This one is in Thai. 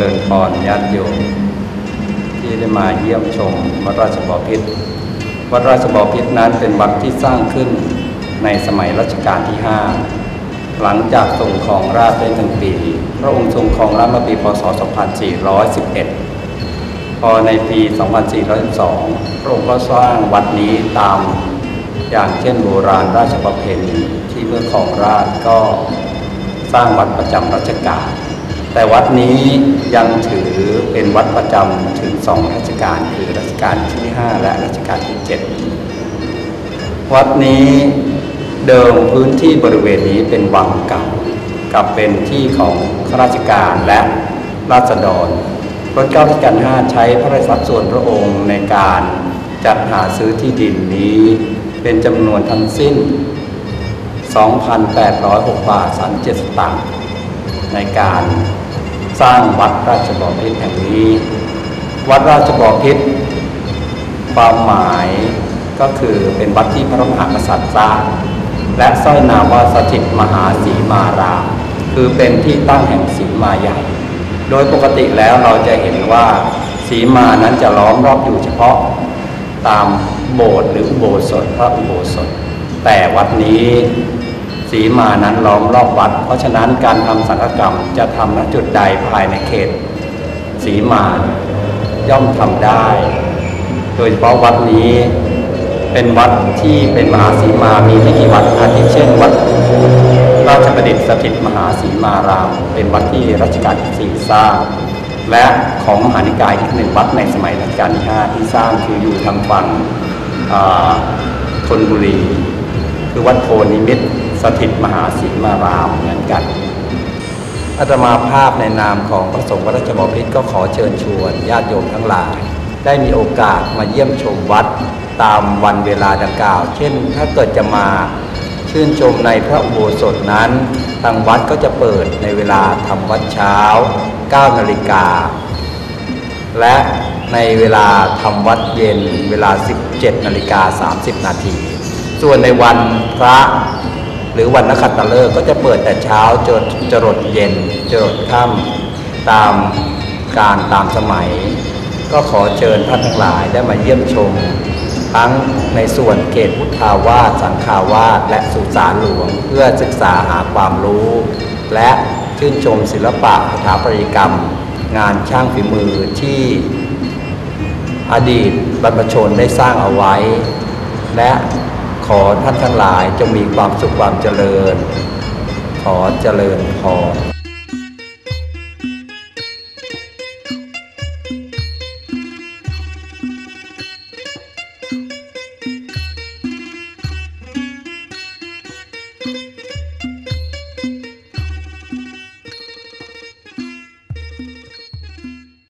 ริญพรญาติโยมที่ได้มาเยี่ยมชมวัดราชบพิตรวัดราชบพิตรนั้นเป็นวัดที่สร้างขึ้นในสมัยรัชกาลที่ 5 หลังจากทรงครองราชได้หนึ่งปี พระองค์ทรงครองราชเมื่อปีพศ 2411 พอในปี 2412 พระองค์ก็สร้างวัดนี้ตามอย่างเช่นโบราณราชประเพณีที่เมื่อครองราชก็สร้างวัดประจำรัชกาล แต่วัดนี้ยังถือเป็นวัดประจำถึงสองรัชกาลคือรัชกาลที่ 5 และรัชกาลที่ 7 วัดนี้เดิมพื้นที่บริเวณนี้เป็นวังเก่ากับเป็นที่ของข้าราชการและราษฎรรัชกาลที่การ5ใช้พระราชทรัพย์ส่วนพระองค์ในการจัดหาซื้อที่ดินนี้เป็นจำนวนทั้งสิ้น 2,806บาท37สตางค์ในการ สร้างวัดราชบพิตรแห่งนี้ วัดราชบพิตรความหมายก็คือเป็นวัดที่พระมหากษัตริย์สร้างและสร้อยนามว่าสถิตมหาสีมารามคือเป็นที่ตั้งแห่งสีมาใหญ่ โดยปกติแล้วเราจะเห็นว่าสีมานั้นจะล้อมรอบอยู่เฉพาะ ตามโบสถ์หรืออุโบสถพระอุโบสถ แต่วัดนี้ สีมานั้นล้อมรอบวัด เพราะฉะนั้นการทำสังฆกรรมจะทำณจุดใดภายในเขต สีมาย่อมทำได้ โดยเฉพาะวัดนี้เป็นวัดที่เป็นมหาสีมามีไม่กี่วัดอาทิเช่น วัดราชประดิษฐ์สถิตมหาสีมาราม เป็นวัดที่รัชกาลที่สี่สร้างและของมหานิกายอีกหนึ่งวัดในสมัยรัชกาลที่ห้าที่สร้างคืออยู่ทางฝั่งธนบุรี คือวัดโพนิมิตร สถิตมหาสีมารามเหมือนกันอาตมาภาพในนามของพระสงฆ์วัดราชบพิตรก็ขอเชิญชวนญาติโยมทั้งหลาย ได้มีโอกาสมาเยี่ยมชมวัดตามวันเวลาดังกล่าว เช่น ถ้าเกิดจะมาชื่นชมในพระอุโบสถนั้น ทางวัดก็จะเปิดในเวลาทำวัดเช้า 9 นาฬิกา และในเวลาทำวัดเย็นเวลา 17 นาฬิกา 30 นาที ส่วนในวันพระ หรือวันนักขัตฤกษ์ก็จะเปิดแต่เช้าจนจรดเย็นจรดค่ำตามการตามสมัย ก็ขอเชิญท่านทั้งหลายได้มาเยี่ยมชม ทั้งในส่วนเขตพุทธาวาสสังฆาวาสและสุสานหลวงเพื่อศึกษาหาความรู้ และชื่นชมศิลปะสถาปัตยกรรม งานช่างฝีมือที่อดีตบรรพชนได้สร้างเอาไว้ และ อท่านทั้งหลายจงมีความสุขความเจริญ ขอเจริญพร